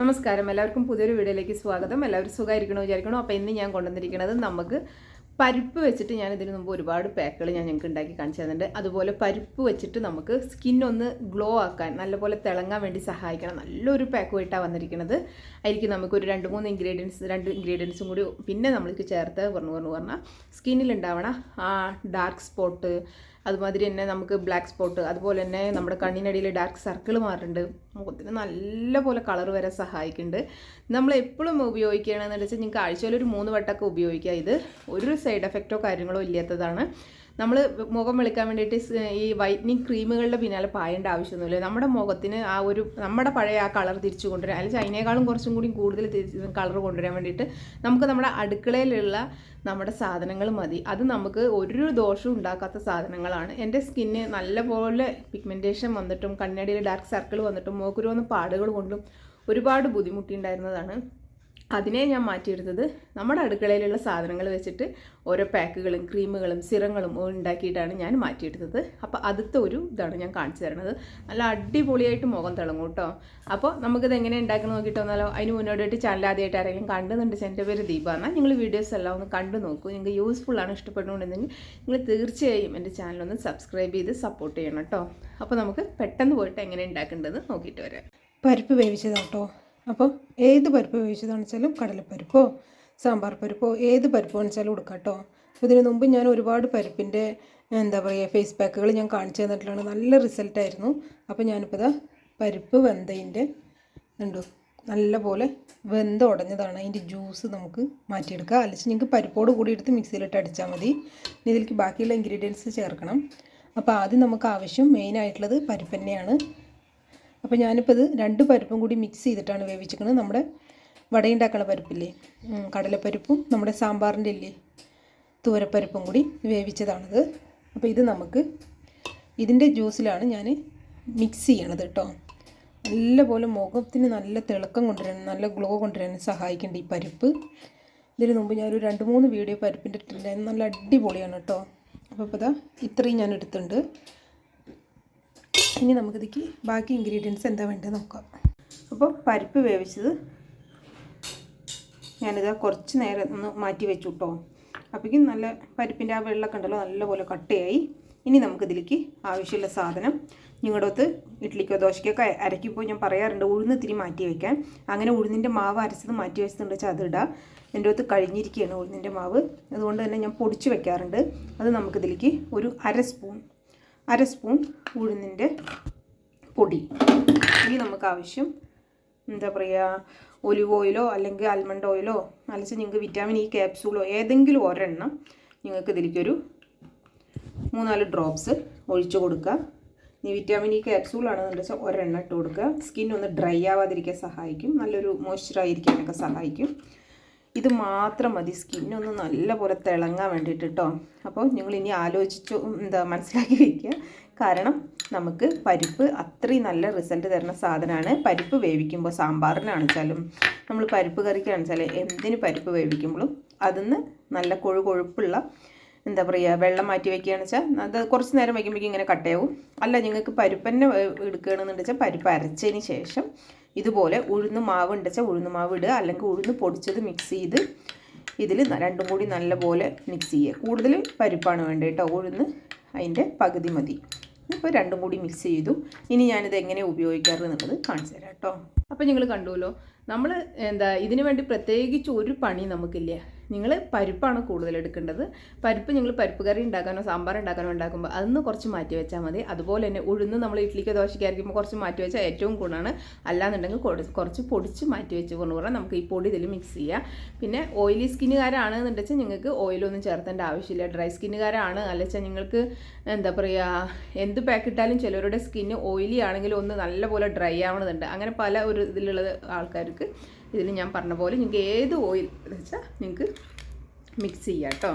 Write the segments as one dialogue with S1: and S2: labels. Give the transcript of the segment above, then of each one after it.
S1: നമസ്കാരം. എല്ലാവർക്കും പുതിയൊരു വീഡിയോയിലേക്ക് സ്വാഗതം. എല്ലാവരും സുഖമായിരിക്കണോ വിചാരിക്കണോ? അപ്പോൾ ഇന്ന് ഞാൻ കൊണ്ടുവന്നിരിക്കുന്നത് നമുക്ക് പരിപ്പ് വെച്ചിട്ട് ഞാൻ ഇതിന് മുമ്പ് ഒരുപാട് പാക്കുകൾ ഞാൻ ഞങ്ങൾക്ക് ഉണ്ടാക്കി കാണിച്ചു തന്നിട്ടുണ്ട്. അതുപോലെ പരിപ്പ് വെച്ചിട്ട് നമുക്ക് സ്കിൻ ഒന്ന് ഗ്ലോ ആക്കാൻ നല്ലപോലെ തിളങ്ങാൻ വേണ്ടി സഹായിക്കണം. നല്ലൊരു പാക്കുമായിട്ടാണ് വന്നിരിക്കുന്നത് അതിലേക്ക് നമുക്കൊരു രണ്ട് മൂന്ന് ഇൻഗ്രീഡിയൻസ് രണ്ട് ഇൻഗ്രീഡിയൻസും കൂടി പിന്നെ നമ്മൾക്ക് ചേർത്ത് പറഞ്ഞു പറഞ്ഞു പറഞ്ഞാൽ സ്കിന്നിൽ ഉണ്ടാവണ ആ ഡാർക്ക് സ്പോട്ട് അതുമാതിരി തന്നെ നമുക്ക് ബ്ലാക്ക് സ്പോട്ട് അതുപോലെ തന്നെ നമ്മുടെ കണ്ണിനടിയിൽ ഡാർക്ക് സർക്കിൾ മാറുന്നുണ്ട്. മുഖത്തിന് നല്ല പോലെ കളർ വരെ സഹായിക്കുന്നുണ്ട്. നമ്മൾ എപ്പോഴും ഉപയോഗിക്കുകയാണെന്ന് വെച്ചാൽ നിങ്ങൾക്ക് ആഴ്ചയിൽ ഒരു മൂന്ന് വട്ടമൊക്കെ ഉപയോഗിക്കുക ഇത് ഒരു സൈഡ് എഫക്റ്റോ കാര്യങ്ങളോ ഇല്ലാത്തതാണ്. നമ്മൾ മുഖം വെളുക്കാൻ വേണ്ടിയിട്ട് ഈ വൈറ്റനിങ് ക്രീമുകളുടെ പിന്നാലെ പായേണ്ട ആവശ്യമൊന്നുമില്ല. നമ്മുടെ മുഖത്തിന് ആ ഒരു നമ്മുടെ പഴയ ആ കളർ തിരിച്ചു കൊണ്ടുവരാൻ അല്ലെങ്കിൽ അതിനേക്കാളും കുറച്ചും കൂടി കൂടുതൽ കളർ കൊണ്ടുവരാൻ വേണ്ടിയിട്ട് നമുക്ക് നമ്മുടെ അടുക്കളയിലുള്ള നമ്മുടെ സാധനങ്ങൾ മതി. അത് നമുക്ക് ഒരു ദോഷവും ഉണ്ടാക്കാത്ത സാധനങ്ങളാണ്. എന്റെ സ്കിന്ന് നല്ലപോലെ പിഗ്മെന്റേഷൻ വന്നിട്ടും കണ്ണടിയിൽ ഡാർക്ക് സർക്കിൾ വന്നിട്ടും മോക്കുരോന്ന് പാടുകൾ കൊണ്ടും ഒരുപാട് ബുദ്ധിമുട്ടിണ്ടായിരുന്നതാണ് അതിനെ ഞാൻ മാറ്റിയെടുത്തത് നമ്മുടെ അടുക്കളയിലുള്ള സാധനങ്ങൾ വെച്ചിട്ട് ഓരോ പാക്കുകളും ക്രീമുകളും സിറങ്ങളും ഉണ്ടാക്കിയിട്ടാണ് ഞാൻ മാറ്റിയെടുത്തത്. അപ്പോൾ അടുത്ത ഒരു ഇതാണ് ഞാൻ കാണിച്ചു തരണത് നല്ല അടിപൊളിയായിട്ട് മുഖം തിളങ്ങും കേട്ടോ. അപ്പോൾ നമുക്കിത് എങ്ങനെ ഉണ്ടാക്കണം നോക്കിയിട്ട് വന്നാലോ അതിന് മുന്നോട്ടായിട്ട് ചാനൽ ആദ്യമായിട്ട് ആരെങ്കിലും കണ്ടുന്നുണ്ട് എന്റെ പേര് ദീപ എന്നാൽ നിങ്ങൾ വീഡിയോസ് എല്ലാം ഒന്ന് കണ്ടു നോക്കൂ. നിങ്ങൾക്ക് യൂസ്ഫുള്ളാണ് ആണ് ഇഷ്ടപ്പെടുന്നുണ്ടെങ്കിൽ നിങ്ങൾ തീർച്ചയായും എന്റെ ചാനലൊന്ന് സബ്സ്ക്രൈബ് ചെയ്ത് സപ്പോർട്ട് ചെയ്യണം കേട്ടോ. അപ്പോൾ നമുക്ക് പെട്ടെന്ന് പോയിട്ട് എങ്ങനെ ഉണ്ടാക്കേണ്ടതെന്ന് നോക്കിയിട്ട് വരാം.
S2: പരിപ്പ് വേവിച്ചതാട്ടോ അപ്പോൾ ഏത് പരിപ്പ് വേവിച്ചതാണെന്ന് വെച്ചാലും കടലപ്പരിപ്പോ സാമ്പാർ പരിപ്പോ ഏത് പരിപ്പ് വെച്ചാലും കൊടുക്കാം കേട്ടോ ഇതിനു മുമ്പ് ഞാൻ ഒരുപാട് പരിപ്പിന്റെ എന്താ പറയുക ഫേസ് പാക്കുകൾ ഞാൻ കാണിച്ചു തന്നിട്ടുള്ളതാണ്. നല്ല റിസൾട്ടായിരുന്നു അപ്പോൾ ഞാനിപ്പോൾ ഇതാ പരിപ്പ് വെന്തതിന്റെ ഉണ്ടോ നല്ല പോലെ വെന്ത് ഉടഞ്ഞതാണ്. അതിന്റെ ജ്യൂസ് നമുക്ക് മാറ്റിയെടുക്കുക അല്ലെങ്കിൽ നിങ്ങൾക്ക് പരിപ്പോട് കൂടി എടുത്ത് മിക്സിയിലിട്ട് അടിച്ചാൽ മതി. ഇതിലേക്ക് ബാക്കിയുള്ള ഇൻഗ്രീഡിയൻസ് ചേർക്കണം. അപ്പോൾ ആദ്യം നമുക്ക് ആവശ്യം മെയിനായിട്ടുള്ളത് പരിപ്പ് തന്നെയാണ്. അപ്പോൾ ഞാനിപ്പോൾ ഇത് രണ്ട് പരിപ്പും കൂടി മിക്സ് ചെയ്തിട്ടാണ് വേവിച്ചിരിക്കുന്നത്. നമ്മുടെ വടയുണ്ടാക്കണ പരിപ്പില്ലേ? കടലപ്പരിപ്പും നമ്മുടെ സാമ്പാറിന്റെ ഇല്ലേ? തൂരപ്പരിപ്പും കൂടി വേവിച്ചതാണിത്. അപ്പോൾ ഇത് നമുക്ക് ഇതിന്റെ ജ്യൂസിലാണ് ഞാൻ മിക്സ് ചെയ്യണത് കേട്ടോ നല്ലപോലെ മുഖത്തിന് നല്ല തിളക്കം കൊണ്ടുവരാൻ നല്ല ഗ്ലോ കൊണ്ടുവരാൻ സഹായിക്കേണ്ട ഈ പരിപ്പ്. ഇതിന് മുമ്പ് ഞാനൊരു രണ്ട് മൂന്ന് വീഡിയോ പരിപ്പിന്റെ ഇട്ടിട്ടുണ്ടായിരുന്നു. നല്ല അടിപൊളിയാണ് കേട്ടോ അപ്പോൾ ഇപ്പോൾ ഇതാ ഇത്രയും ഞാൻ എടുത്തിട്ടുണ്ട്. ഇനി നമുക്കിതിക്ക് ബാക്കി ഇൻഗ്രീഡിയൻസ് എന്താ വേണ്ടത് നോക്കാം.
S1: അപ്പോൾ പരിപ്പ് വേവിച്ചത് ഞാനിത് കുറച്ച് നേരം ഒന്ന് മാറ്റി വെച്ചു കേട്ടോ അപ്പോഴേക്കും നല്ല പരിപ്പിന്റെ ആ വെള്ളമൊക്കെ ഉണ്ടല്ലോ നല്ലപോലെ കട്ടയായി. ഇനി നമുക്കിതിലേക്ക് ആവശ്യമുള്ള സാധനം നിങ്ങളുടെ അടുത്ത് ഇഡ്ഡലിക്കോ ദോശയ്ക്കൊക്കെ അരക്കിപ്പോൾ ഞാൻ പറയാറുണ്ട് ഉഴുന്ന് തിരി മാറ്റി വയ്ക്കാൻ അങ്ങനെ ഉഴുന്നിന്റെ മാവ് അരച്ചത് മാറ്റി വെച്ചിട്ടുണ്ട് വെച്ചാൽ അതിടുക എന്റെ അടുത്ത് കഴിഞ്ഞിരിക്കുകയാണ് ഉഴുന്നിന്റെ മാവ്. അതുകൊണ്ട് തന്നെ ഞാൻ പൊടിച്ച് വെക്കാറുണ്ട്. അത് നമുക്കിതിലേക്ക് ഒരു അര സ്പൂൺ അര സ്പൂൺ ഉഴുന്നിന്റെ പൊടി. ഇനി നമുക്ക് ആവശ്യം എന്താ പറയുക ഒലിവ് ഓയിലോ അല്ലെങ്കിൽ ആൽമണ്ട് ഓയിലോ അല്ലെങ്കിൽ നിങ്ങൾക്ക് വിറ്റാമിൻ ഇ ക്യാപ്സൂളോ ഏതെങ്കിലും ഒരെണ്ണം നിങ്ങൾക്ക് ഇതിലേക്കൊരു മൂന്നാൽ ഡ്രോപ്സ് ഒഴിച്ചു കൊടുക്കുക. ഇനി വിറ്റാമിൻ ഇ ക്യാപ്സൂളാണെന്ന് വെച്ചാൽ ഒരെണ്ണം ഇട്ട് കൊടുക്കുക. സ്കിൻ ഒന്ന് ഡ്രൈ ആവാതിരിക്കാൻ സഹായിക്കും. നല്ലൊരു മോയ്സ്ചറായിരിക്കാനൊക്കെ സഹായിക്കും. ഇത് മാത്രം മതി. സ്കിന്നൊന്ന് നല്ലപോലെ തിളങ്ങാൻ വേണ്ടിയിട്ട് കേട്ടോ അപ്പോൾ നിങ്ങൾ ഇനി ആലോചിച്ചു എന്താ മനസ്സിലാക്കി വയ്ക്കുക. കാരണം നമുക്ക് പരിപ്പ് അത്രയും നല്ല റിസൾട്ട് തരുന്ന സാധനമാണ്. പരിപ്പ് വേവിക്കുമ്പോൾ സാമ്പാറിനാണെച്ചാലും നമ്മൾ പരിപ്പ് കറിക്കാണെച്ചാലും എന്തിന് പരിപ്പ് വേവിക്കുമ്പോഴും അതിന്ന് നല്ല കൊഴു കൊഴുപ്പുള്ള എന്താ പറയുക വെള്ളം മാറ്റി വെക്കുകയാണെന്ന് വെച്ചാൽ അത് കുറച്ച് നേരം വയ്ക്കുമ്പോഴേക്കും ഇങ്ങനെ കട്ടയാവും അല്ല നിങ്ങൾക്ക് പരിപ്പന്നെ എടുക്കുകയാണെന്ന് വെച്ചാൽ പരിപ്പ് അരച്ചതിന് ശേഷം ഇതുപോലെ ഉഴുന്ന് മാവ് ഉണ്ടെച്ചാൽ ഉഴുന്ന് മാവ് ഇടുക. അല്ലെങ്കിൽ ഉഴുന്ന് പൊടിച്ചത് മിക്സ് ചെയ്ത് ഇതിൽ രണ്ടും കൂടി നല്ലപോലെ മിക്സ് ചെയ്യുക. കൂടുതൽ പരിപ്പാണ് വേണ്ടത് കേട്ടോ. ഉഴുന്ന് അതിന്റെ പകുതി മതി. ഇപ്പോൾ രണ്ടും കൂടി മിക്സ് ചെയ്തു. ഇനി ഞാനിത് എങ്ങനെ ഉപയോഗിക്കാറ് എന്നുള്ളത് കാണിച്ചു തരാം കേട്ടോ. അപ്പോൾ നിങ്ങൾ കണ്ടുവല്ലോ നമ്മൾ എന്താ ഇതിനു വേണ്ടി പ്രത്യേകിച്ച് ഒരു പണി നമുക്കില്ല. നിങ്ങൾ പരിപ്പാണ് കൂടുതൽ എടുക്കേണ്ടത്. പരിപ്പ് നിങ്ങൾ പരിപ്പ് കറി ഉണ്ടാക്കാനോ സാമ്പാർ ഉണ്ടാക്കാനോ ഉണ്ടാക്കുമ്പോൾ അതൊന്ന് കുറച്ച് മാറ്റി വെച്ചാൽ മതി. അതുപോലെ തന്നെ ഉഴുന്ന് നമ്മൾ ഇഡ്ഡലിക്കോ ദോശയ്ക്ക് അരയ്ക്കുമ്പോൾ കുറച്ച് മാറ്റി വെച്ചാൽ ഏറ്റവും ഗുണമാണ് അല്ലാന്നുണ്ടെങ്കിൽ കുറച്ച് പൊടിച്ച് മാറ്റി വെച്ച് കൊണ്ട് പറഞ്ഞാൽ നമുക്ക് ഈ പൊടി ഇതിൽ മിക്സ് ചെയ്യാം. പിന്നെ ഓയിലി സ്കിന്നുകാരാണ് എന്നുണ്ടെച്ചാൽ നിങ്ങൾക്ക് ഓയിലൊന്നും ചേർത്തേണ്ട ആവശ്യമില്ല. ഡ്രൈ സ്കിന്നുകാരാണ് അല്ലെച്ചാൽ നിങ്ങൾക്ക് എന്താ പറയുക എന്ത് പാക്കിട്ടാലും ചിലവരുടെ സ്കിന്ന് ഓയിലി ആണെങ്കിലും ഒന്ന് നല്ലപോലെ ഡ്രൈ ആവണതുണ്ട്. അങ്ങനെ പല ഒരു ഇതിലുള്ള ആൾക്കാർക്ക് ഇതിൽ ഞാൻ പറഞ്ഞ പോലെ നിങ്ങൾക്ക് ഏത് ഓയിൽ വെച്ചാൽ നിങ്ങൾക്ക് മിക്സ് ചെയ്യാം കേട്ടോ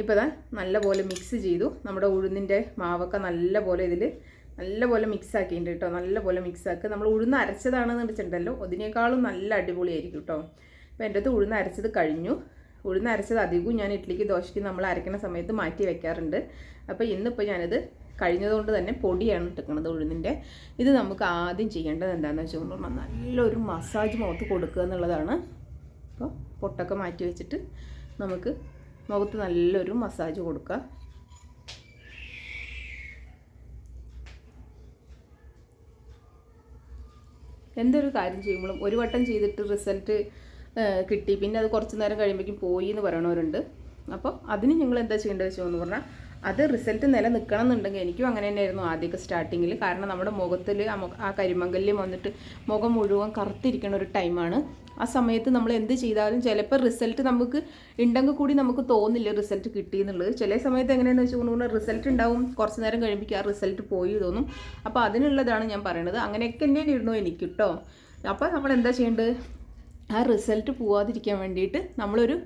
S1: ഇപ്പോൾ ഇതാ നല്ലപോലെ മിക്സ് ചെയ്തു. നമ്മുടെ ഉഴുന്നിന്റെ മാവൊക്കെ നല്ലപോലെ ഇതിൽ നല്ലപോലെ മിക്സ് ആക്കിയിട്ടുണ്ട് കേട്ടോ നല്ലപോലെ മിക്സ് ആക്കുക. നമ്മൾ ഉഴുന്ന് അരച്ചതാണെന്ന് വെച്ചിട്ടുണ്ടല്ലോ അതിനേക്കാളും നല്ല അടിപൊളിയായിരിക്കും കേട്ടോ അപ്പോൾ എന്റെ അടുത്ത് ഉഴുന്ന് അരച്ചത് കഴിഞ്ഞു. ഉഴുന്ന് അരച്ചത് അധികവും ഞാൻ ഇഡ്ഡലിക്ക് ദോശയ്ക്ക് നമ്മൾ അരയ്ക്കുന്ന സമയത്ത് മാറ്റി വെക്കാറുണ്ട്. അപ്പോൾ ഇന്നിപ്പോൾ ഞാനിത് കഴിഞ്ഞതുകൊണ്ട് തന്നെ പൊടിയാണ് എടുക്കുന്നത് ഉഴുന്നിന്റെ. ഇത് നമുക്ക് ആദ്യം ചെയ്യേണ്ടത് എന്താണെന്ന് വെച്ചാൽ നല്ലൊരു മസാജ് മുഖത്ത് കൊടുക്കുക എന്നുള്ളതാണ്. അപ്പോൾ പൊട്ടൊക്കെ മാറ്റി വെച്ചിട്ട് നമുക്ക് മുഖത്ത് നല്ലൊരു മസാജ് കൊടുക്കുക. എന്തൊരു കാര്യം ചെയ്യുമ്പോഴും ഒരു വട്ടം ചെയ്തിട്ട് റിസൾട്ട് കിട്ടി. പിന്നെ അത് കുറച്ച് നേരം കഴിയുമ്പോഴേക്കും പോയി എന്ന് പറയണവരുണ്ട്. അപ്പോൾ അതിന് നിങ്ങൾ എന്താ ചെയ്യേണ്ടത് വെച്ചെന്ന് പറഞ്ഞാൽ അത് റിസൾട്ട് നിലനിൽക്കണം എന്നുണ്ടെങ്കിൽ എനിക്കും അങ്ങനെ തന്നെയായിരുന്നു ആദ്യമൊക്കെ സ്റ്റാർട്ടിങ്ങിൽ കാരണം നമ്മുടെ മുഖത്തിൽ ആ കരിമങ്കല്യം വന്നിട്ട് മുഖം മുഴുവൻ കറുത്തിരിക്കുന്ന ഒരു ടൈമാണ് ആ സമയത്ത് നമ്മൾ എന്ത് ചെയ്താലും ചിലപ്പോൾ റിസൾട്ട് നമുക്ക് ഉണ്ടെങ്കിൽ കൂടി നമുക്ക് തോന്നില്ല റിസൾട്ട് കിട്ടി എന്നുള്ളത് ചില സമയത്ത് എങ്ങനെയാണെന്ന് വെച്ചാൽ റിസൾട്ട് ഉണ്ടാവും. കുറച്ച് നേരം കഴിയുമ്പോൾ ആ റിസൾട്ട് പോയി തോന്നും. അപ്പോൾ അതിനുള്ളതാണ് ഞാൻ പറയണത്. അങ്ങനെയൊക്കെ തന്നെയാണ് ഇരുന്നു എനിക്ക് കേട്ടോ അപ്പോൾ നമ്മൾ എന്താ ചെയ്യേണ്ടത്? ആ റിസൾട്ട് പോവാതിരിക്കാൻ വേണ്ടിയിട്ട് നമ്മളൊരു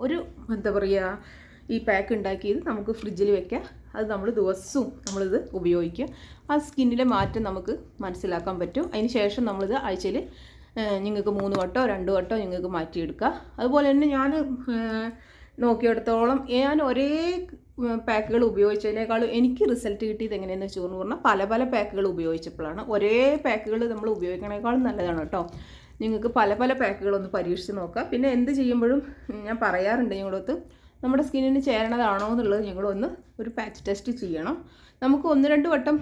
S1: ഒരു എന്താ പറയുക ഈ പാക്ക് ഉണ്ടാക്കിയത് നമുക്ക് ഫ്രിഡ്ജിൽ വെക്കാം. അത് നമ്മൾ ദിവസവും നമ്മളിത് ഉപയോഗിക്കുക. ആ സ്കിന്നിലെ മാറ്റം നമുക്ക് മനസ്സിലാക്കാൻ പറ്റും. അതിന് ശേഷം നമ്മളിത് ആഴ്ചയിൽ നിങ്ങൾക്ക് മൂന്ന് വട്ടോ രണ്ട് വട്ടോ നിങ്ങൾക്ക് മാറ്റിയെടുക്കുക. അതുപോലെ തന്നെ ഞാൻ നോക്കിയെടുത്തോളം ഞാൻ ഒരേ പാക്കുകൾ ഉപയോഗിച്ചതിനേക്കാളും എനിക്ക് റിസൾട്ട് കിട്ടിയത് എങ്ങനെയെന്ന് വെച്ചു പറഞ്ഞാൽ പല പല പാക്കുകൾ ഉപയോഗിച്ചപ്പോഴാണ്. ഒരേ പാക്കുകൾ നമ്മൾ ഉപയോഗിക്കണേക്കാളും നല്ലതാണ് കേട്ടോ. നിങ്ങൾക്ക് പല പല പാക്കുകളൊന്ന് പരീക്ഷിച്ച് നോക്കുക പിന്നെ എന്ത് ചെയ്യുമ്പോഴും ഞാൻ പറയാറുണ്ട് ഞങ്ങളടുത്ത് നമ്മുടെ സ്കിന്നിന് ചേരണതാണോ എന്നുള്ളത് ഞങ്ങളൊന്ന് ഒരു പാച്ച് ടെസ്റ്റ് ചെയ്യണം. നമുക്ക് ഒന്ന് രണ്ട് വട്ടം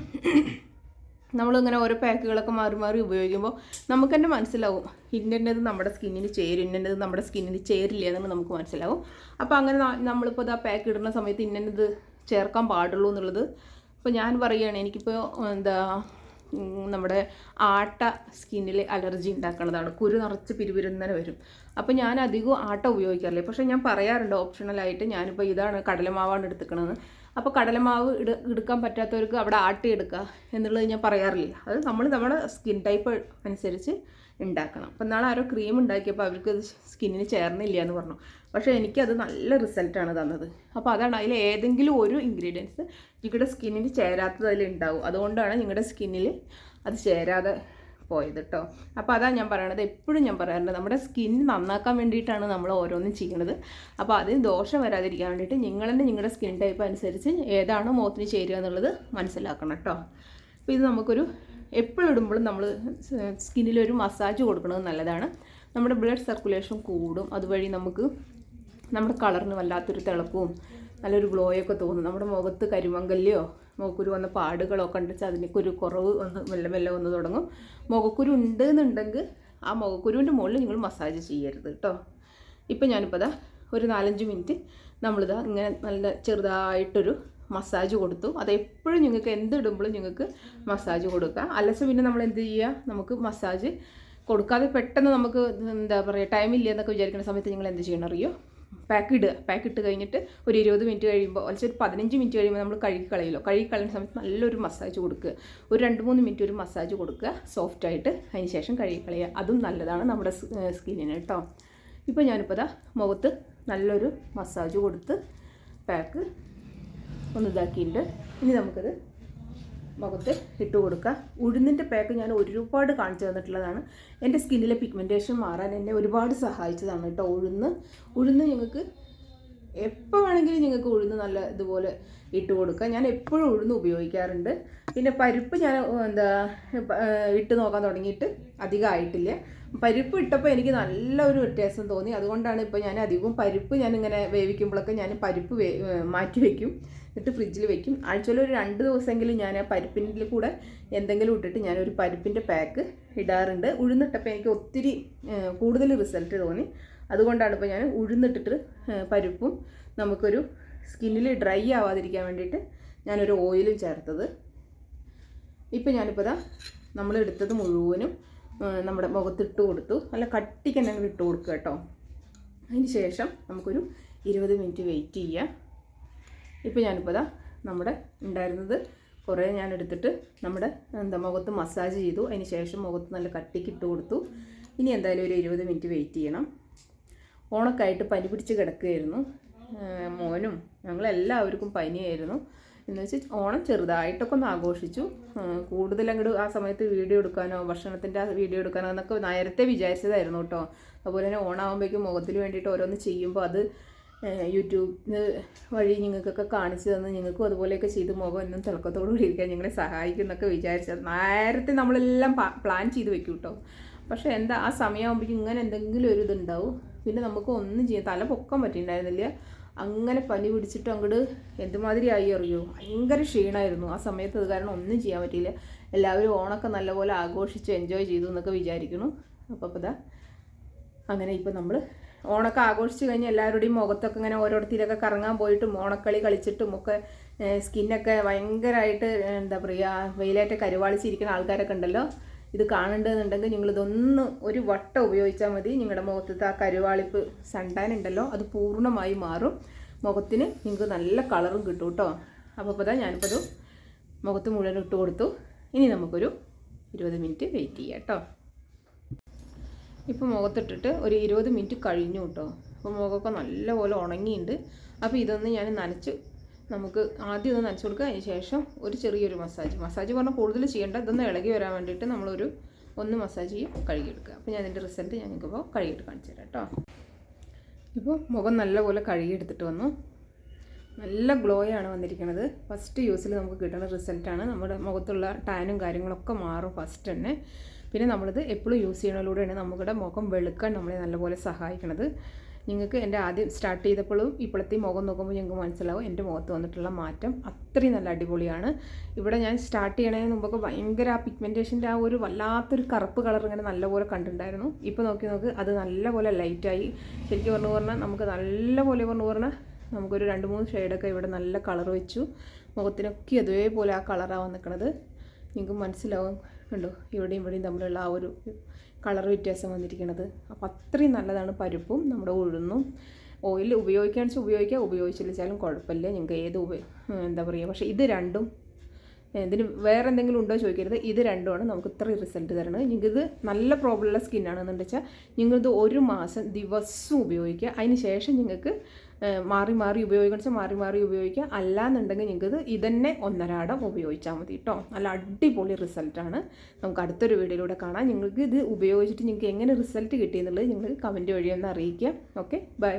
S1: നമ്മളിങ്ങനെ ഓരോ പാക്കുകളൊക്കെ മാറി മാറി ഉപയോഗിക്കുമ്പോൾ നമുക്ക് തന്നെ മനസ്സിലാവും ഇന്നത് നമ്മുടെ സ്കിന്നിന് ചേരും ഇന്നത് നമ്മുടെ സ്കിന്നിന് ചേരില്ല എന്ന് നമുക്ക് മനസ്സിലാവും. അപ്പോൾ അങ്ങനെ നമ്മളിപ്പോൾ ആ പാക്ക് ഇടുന്ന സമയത്ത് ഇന്നത് ചേർക്കാൻ പാടുള്ളൂ എന്നുള്ളത് ഇപ്പോൾ ഞാൻ പറയുകയാണ്. എനിക്കിപ്പോൾ എന്താ നമ്മുടെ ആട്ട സ്കിന്നിൽ അലർജി ഉണ്ടാക്കുന്നതാണ് കുരു നിറച്ച് പിരിപിരുന്നനെ വരും. അപ്പോൾ ഞാൻ അധികവും ആട്ട ഉപയോഗിക്കാറില്ല? പക്ഷേ ഞാൻ പറയാറുണ്ട് ഓപ്ഷണലായിട്ട് ഞാനിപ്പോൾ ഇതാണ് കടലമാവാണ് എടുത്തുക്കണത്. അപ്പോൾ കടലമാവ് ഇട എടുക്കാൻ പറ്റാത്തവർക്ക് അവിടെ ആട്ടി എടുക്കുക എന്നുള്ളത് ഞാൻ പറയാറില്ല. അത് നമ്മൾ നമ്മുടെ സ്കിൻ ടൈപ്പ് അനുസരിച്ച് ഉണ്ടാക്കണം. അപ്പം നാളെ ആരോ ക്രീം ഉണ്ടാക്കിയപ്പോൾ അവർക്ക് സ്കിന്നിന് ചേർന്നില്ല എന്ന് പറഞ്ഞു. പക്ഷേ എനിക്കത് നല്ല റിസൾട്ടാണ് തന്നത്. അപ്പോൾ അതാണ് അതിൽ ഏതെങ്കിലും ഒരു ഇൻഗ്രീഡിയൻസ് നിങ്ങളുടെ സ്കിന്നിന് ചേരാത്തത് അതിൽ ഉണ്ടാവും അതുകൊണ്ടാണ് നിങ്ങളുടെ സ്കിന്നിൽ അത് ചേരാതെ പോയത് കേട്ടോ അപ്പോൾ അതാണ് ഞാൻ പറയണത്. എപ്പോഴും ഞാൻ പറയാറുണ്ട് നമ്മുടെ സ്കിൻ നന്നാക്കാൻ വേണ്ടിയിട്ടാണ് നമ്മൾ ഓരോന്നും ചെയ്യണത്. അപ്പോൾ അതിന് ദോഷം വരാതിരിക്കാൻ വേണ്ടിയിട്ട് നിങ്ങൾ തന്നെ നിങ്ങളുടെ സ്കിൻ ടൈപ്പ് അനുസരിച്ച് ഏതാണോ മുഖത്തിന് ചേരുക എന്നുള്ളത് മനസ്സിലാക്കണം കേട്ടോ അപ്പോൾ ഇത് നമുക്കൊരു എപ്പോഴും ഇടുമ്പോഴും നമ്മൾ സ്കിന്നിലൊരു മസാജ് കൊടുക്കുന്നത് നല്ലതാണ്. നമ്മുടെ ബ്ലഡ് സർക്കുലേഷൻ കൂടും. അതുവഴി നമുക്ക് നമ്മുടെ കളറിന് വല്ലാത്തൊരു തിളക്കവും നല്ലൊരു ഗ്ലോയൊക്കെ തോന്നും. നമ്മുടെ മുഖത്ത് കരിമങ്കല്യോ മുഖക്കുരു വന്ന പാടുകളൊക്കെ ഉണ്ടെച്ചാൽ അതിനൊക്കെ ഒരു കുറവ് വന്ന് മെല്ലെ മെല്ലെ വന്ന് തുടങ്ങും. മുഖക്കുരു ഉണ്ട് എന്നുണ്ടെങ്കിൽ ആ മുഖക്കുരുവിന്റെ മുകളിൽ നിങ്ങൾ മസാജ് ചെയ്യരുത് കേട്ടോ. ഇപ്പം ഞാനിപ്പോൾ ദാ ഒരു നാലഞ്ച് മിനിറ്റ് നമ്മളിതാ ഇങ്ങനെ നല്ല ചെറുതായിട്ടൊരു മസാജ് കൊടുത്തു. അത് എപ്പോഴും നിങ്ങൾക്ക് എന്ത് ഇടുമ്പോഴും നിങ്ങൾക്ക് മസാജ് കൊടുക്കുക അല്ലെങ്കിൽ പിന്നെ നമ്മൾ എന്ത് ചെയ്യുക നമുക്ക് മസാജ് കൊടുക്കാതെ പെട്ടെന്ന് നമുക്ക് എന്താ പറയുക ടൈമില്ല എന്നൊക്കെ വിചാരിക്കുന്ന സമയത്ത് നിങ്ങൾ എന്ത് ചെയ്യണം അറിയോ? പാക്ക് ഇടുക. പാക്ക് ഇട്ട് കഴിഞ്ഞിട്ട് ഒരു ഇരുപത് മിനിറ്റ് കഴിയുമ്പോൾ അല്ലെങ്കിൽ ഒരു പതിനഞ്ച് മിനിറ്റ് കഴിയുമ്പോൾ നമ്മൾ കഴുകി കളയുമല്ലോ. കഴുകി കളയുന്ന സമയത്ത് നല്ലൊരു മസാജ് കൊടുക്കുക. ഒരു രണ്ട് മൂന്ന് മിനിറ്റ് ഒരു മസാജ് കൊടുക്കുക. സോഫ്റ്റ് ആയിട്ട് അതിന് ശേഷം കഴുകി കളയുക. അതും നല്ലതാണ് നമ്മുടെ സ്കിന്നിന് കേട്ടോ. ഇപ്പോൾ ഞാനിപ്പോൾ ദാ മുഖത്ത് നല്ലൊരു മസാജ് കൊടുത്ത് പാക്ക് ഒന്ന് ഇതാക്കിയിട്ടുണ്ട്. ഇനി നമുക്കത് മുഖത്ത് ഇട്ട് കൊടുക്കുക. ഉഴുന്നിന്റെ പാക്ക് ഞാൻ ഒരുപാട് കാണിച്ചു തന്നിട്ടുള്ളതാണ്. എന്റെ സ്കിന്നിലെ പിഗ്മെന്റേഷൻ മാറാൻ എന്നെ ഒരുപാട് സഹായിച്ചതാണ് കേട്ടോ ഉഴുന്ന്. ഉഴുന്ന് നിങ്ങൾക്ക് എപ്പോൾ വേണമെങ്കിലും നിങ്ങൾക്ക് ഉഴുന്ന് നല്ല ഇതുപോലെ ഇട്ട് കൊടുക്കുക ഞാൻ എപ്പോഴും ഉഴുന്ന് ഉപയോഗിക്കാറുണ്ട്. പിന്നെ പരിപ്പ് ഞാൻ എന്താ ഇട്ട് നോക്കാൻ തുടങ്ങിയിട്ട് അധികം ആയിട്ടില്ല പരിപ്പ് ഇട്ടപ്പോൾ എനിക്ക് നല്ലൊരു വ്യത്യാസം തോന്നി. അതുകൊണ്ടാണ് ഇപ്പോൾ ഞാൻ അധികവും പരിപ്പ് ഞാൻ ഇങ്ങനെ വേവിക്കുമ്പോഴൊക്കെ ഞാൻ പരിപ്പ് വേ മാറ്റി വയ്ക്കും എന്നിട്ട് ഫ്രിഡ്ജിൽ വെക്കും. ആഴ്ചയിൽ ഒരു രണ്ട് ദിവസമെങ്കിലും ഞാൻ ആ പരിപ്പിന്റെ കൂടെ എന്തെങ്കിലും ഇട്ടിട്ട് ഒരു പരിപ്പിന്റെ പാക്ക് ഇടാറുണ്ട്. ഉഴുന്നിട്ടപ്പോൾ എനിക്ക് ഒത്തിരി കൂടുതൽ റിസൾട്ട് തോന്നി. അതുകൊണ്ടാണ് ഇപ്പോൾ ഞാൻ ഉഴുന്നിട്ടിട്ട് പരിപ്പും നമുക്കൊരു സ്കിന്നിൽ ഡ്രൈ ആവാതിരിക്കാൻ വേണ്ടിയിട്ട് ഞാനൊരു ഓയിലും ചേർത്തത്. ഇപ്പം ഞാനിപ്പോൾ ഇതാ നമ്മൾ എടുത്തത് മുഴുവനും നമ്മുടെ മുഖത്തിട്ട് കൊടുത്തു. നല്ല കട്ടിക്ക് തന്നെ ഇട്ട് കൊടുക്കുക കേട്ടോ. അതിന് ശേഷം നമുക്കൊരു ഇരുപത് മിനിറ്റ് വെയിറ്റ് ചെയ്യാം. ഇപ്പോൾ ഞാനിപ്പോൾ ഇതാ നമ്മുടെ ഉണ്ടായിരുന്നത് കുറേ ഞാൻ എടുത്തിട്ട് നമ്മുടെ എന്താ മുഖത്ത് മസാജ് ചെയ്തു. അതിന് ശേഷം മുഖത്ത് നല്ല കട്ടിക്ക് ഇട്ട് കൊടുത്തു. ഇനി എന്തായാലും ഒരു ഇരുപത് മിനിറ്റ് വെയിറ്റ് ചെയ്യണം. ഓണക്കായിട്ട് പനി പിടിച്ച് കിടക്കുകയായിരുന്നു. മോനും ഞങ്ങളെല്ലാവർക്കും പനിയായിരുന്നു. എന്ന് വെച്ചാൽ ഓണം ചെറുതായിട്ടൊക്കെ ഒന്ന് ആഘോഷിച്ചു. കൂടുതൽ അങ്ങോട്ട് ആ സമയത്ത് വീഡിയോ എടുക്കാനോ ഭക്ഷണത്തിന്റെ വീഡിയോ എടുക്കാനോ എന്നൊക്കെ നേരത്തെ വിചാരിച്ചതായിരുന്നു കേട്ടോ. അതുപോലെ തന്നെ ഓണാകുമ്പോഴേക്കും മുഖത്തിന് വേണ്ടിയിട്ട് ഓരോന്ന് ചെയ്യുമ്പോൾ അത് യൂട്യൂബ് വഴി നിങ്ങൾക്കൊക്കെ കാണിച്ചു തന്ന് നിങ്ങൾക്കും അതുപോലെയൊക്കെ ചെയ്ത് മുഖം എന്നും തിളക്കത്തോടു ഞങ്ങളെ സഹായിക്കും എന്നൊക്കെ വിചാരിച്ചത്. നേരത്തെ നമ്മളെല്ലാം പ്ലാൻ ചെയ്ത് വെക്കും കേട്ടോ. പക്ഷേ എന്താ ആ സമയമാകുമ്പോഴേക്കും ഇങ്ങനെ എന്തെങ്കിലും ഒരു ഇതുണ്ടാവും. പിന്നെ നമുക്ക് ഒന്നും ചെയ്യാൻ തല പൊക്കാൻ പറ്റിയിട്ടുണ്ടായിരുന്നില്ല അങ്ങനെ പനി പിടിച്ചിട്ട് അങ്ങോട്ട് എന്തുമാതിരി ആയി അറിയോ? ഭയങ്കര ക്ഷീണമായിരുന്നു ആ സമയത്ത് അത് കാരണം ഒന്നും ചെയ്യാൻ പറ്റിയില്ല. എല്ലാവരും ഓണൊക്കെ നല്ലപോലെ ആഘോഷിച്ച് എൻജോയ് ചെയ്തു എന്നൊക്കെ വിചാരിക്കുന്നു. അപ്പോൾ അപ്പോൾ ഇതാ അങ്ങനെ ഇപ്പം നമ്മൾ ഓണൊക്കെ ആഘോഷിച്ച് കഴിഞ്ഞ് എല്ലാവരുടെയും മുഖത്തൊക്കെ ഇങ്ങനെ ഓരോരുത്തരൊക്കെ കറങ്ങാൻ പോയിട്ടും ഓണക്കളി കളിച്ചിട്ടും ഒക്കെ സ്കിന്നൊക്കെ ഭയങ്കരമായിട്ട് എന്താ പറയുക വെയിലായിട്ട് കരുവാളിച്ചിരിക്കുന്ന ആൾക്കാരൊക്കെ ഉണ്ടല്ലോ. ഇത് കാണേണ്ടതെന്നുണ്ടെങ്കിൽ നിങ്ങളിതൊന്ന് ഒരു വട്ടം ഉപയോഗിച്ചാൽ മതി. നിങ്ങളുടെ മുഖത്തത്തെ ആ കരുവാളിപ്പ് സണ്ടാനുണ്ടല്ലോ അത് പൂർണമായി മാറും. മുഖത്തിന് നിങ്ങൾക്ക് നല്ല കളറും കിട്ടും കേട്ടോ. അപ്പോൾ ഇപ്പോൾ ഞാനിപ്പോൾ അത് മുഖത്ത് മുഴുവൻ ഇട്ട് കൊടുത്തു. ഇനി നമുക്കൊരു ഇരുപത് മിനിറ്റ് വെയിറ്റ് ചെയ്യാം കേട്ടോ. ഇപ്പോൾ മുഖത്തിട്ടിട്ട് ഒരു ഇരുപത് മിനിറ്റ് കഴിഞ്ഞു കേട്ടോ. അപ്പോൾ മുഖമൊക്കെ നല്ലപോലെ ഉണങ്ങിയിട്ടുണ്ട് അപ്പോൾ ഇതൊന്ന് ഞാൻ നനച്ച് നമുക്ക് ആദ്യം ഒന്ന് നനച്ച് കൊടുക്കുക. അതിന് ശേഷം ഒരു ചെറിയൊരു മസാജ്. മസാജ് പറഞ്ഞാൽ കൂടുതൽ ചെയ്യേണ്ട ഇതൊന്ന് ഇളകി വരാൻ വേണ്ടിയിട്ട് നമ്മളൊരു ഒന്ന് മസാജ് ചെയ്യും കഴുകിയെടുക്കുക. അപ്പോൾ ഞാൻ അതിന്റെ റിസൾട്ട് ഞാൻ നിങ്ങൾക്കിപ്പോൾ കഴുകിയിട്ട് കാണിച്ചു തരാം കേട്ടോ ഇപ്പോൾ മുഖം നല്ലപോലെ കഴുകിയെടുത്തിട്ട് വന്നു. നല്ല ഗ്ലോയാണ് വന്നിരിക്കുന്നത് ഫസ്റ്റ് യൂസിൽ നമുക്ക് കിട്ടുന്ന റിസൾട്ടാണ് നമ്മുടെ മുഖത്തുള്ള ടാനും കാര്യങ്ങളൊക്കെ മാറും ഫസ്റ്റ് തന്നെ. പിന്നെ നമ്മളിത് എപ്പോഴും യൂസ് ചെയ്യണതിലൂടെയാണ് നമ്മുടെ മുഖം വെളുക്കാൻ നമ്മളെ നല്ലപോലെ സഹായിക്കണത്. നിങ്ങൾക്ക് എന്റെ ആദ്യം സ്റ്റാർട്ട് ചെയ്തപ്പോഴും ഇപ്പോഴത്തെ മുഖം നോക്കുമ്പോൾ ഞങ്ങൾക്ക് മനസ്സിലാവും എന്റെ മുഖത്ത് വന്നിട്ടുള്ള മാറ്റം അത്രയും നല്ല അടിപൊളിയാണ്. ഇവിടെ ഞാൻ സ്റ്റാർട്ട് ചെയ്യണതിന് മുമ്പൊക്കെ ഭയങ്കര ആ പിഗ്മെന്റേഷന്റെ ആ ഒരു വല്ലാത്തൊരു കറുപ്പ് കളർ ഇങ്ങനെ നല്ലപോലെ കണ്ടിട്ടുണ്ടായിരുന്നു. ഇപ്പോൾ നോക്കി നോക്ക് അത് നല്ലപോലെ ലൈറ്റായി ശരിക്കും പറഞ്ഞു പറഞ്ഞാൽ നമുക്ക് നല്ലപോലെ പറഞ്ഞു പറഞ്ഞാൽ നമുക്കൊരു രണ്ട് മൂന്ന് ഷെയ്ഡൊക്കെ ഇവിടെ നല്ല കളർ വെച്ചു. മുഖത്തിനൊക്കെ അതേപോലെ ആ കളറാണ് നിൽക്കുന്നത് നിങ്ങൾക്ക് മനസ്സിലാവും. കണ്ടോ? ഇവിടെയും ഇവിടെയും തമ്മിലുള്ള ആ ഒരു കളർ വ്യത്യാസം വന്നിരിക്കുന്നത് അപ്പോൾ അത്രയും നല്ലതാണ് പരിപ്പും നമ്മുടെ ഉഴുന്നും. ഓയിൽ ഉപയോഗിക്കാൻ വെച്ചാൽ ഉപയോഗിക്കുക ഉപയോഗിച്ചില്ലാച്ചാലും കുഴപ്പമില്ല. ഞങ്ങൾക്ക് ഏത് എന്താ പറയുക പക്ഷേ ഇത് രണ്ടും ഇതിന് വേറെ എന്തെങ്കിലും ഉണ്ടോ ചോദിക്കരുത്. ഇത് രണ്ടുമാണ് നമുക്ക് ഇത്ര റിസൾട്ട് തരുന്നത്. നിങ്ങൾക്കിത് നല്ല പ്രോബ്ലമുള്ള സ്കിന്നാണെന്നുണ്ടെച്ചാൽ നിങ്ങളിത് ഒരു മാസം ദിവസവും ഉപയോഗിക്കുക. അതിന് ശേഷം നിങ്ങൾക്ക് മാറി മാറി ഉപയോഗിക്കണം വെച്ചാൽ മാറി മാറി ഉപയോഗിക്കുക അല്ലാന്നുണ്ടെങ്കിൽ നിങ്ങൾക്കിത് ഇതന്നെ ഒന്നരാടം ഉപയോഗിച്ചാൽ മതി കേട്ടോ നല്ല അടിപൊളി റിസൾട്ടാണ് നമുക്ക് അടുത്തൊരു വീഡിയോയിലൂടെ കാണാം. നിങ്ങൾക്ക് ഇത് ഉപയോഗിച്ചിട്ട് നിങ്ങൾക്ക് എങ്ങനെ റിസൾട്ട് കിട്ടിയെന്നുള്ളത് നിങ്ങൾ കമന്റ് വഴി ഒന്ന് അറിയിക്കുക. Okay bye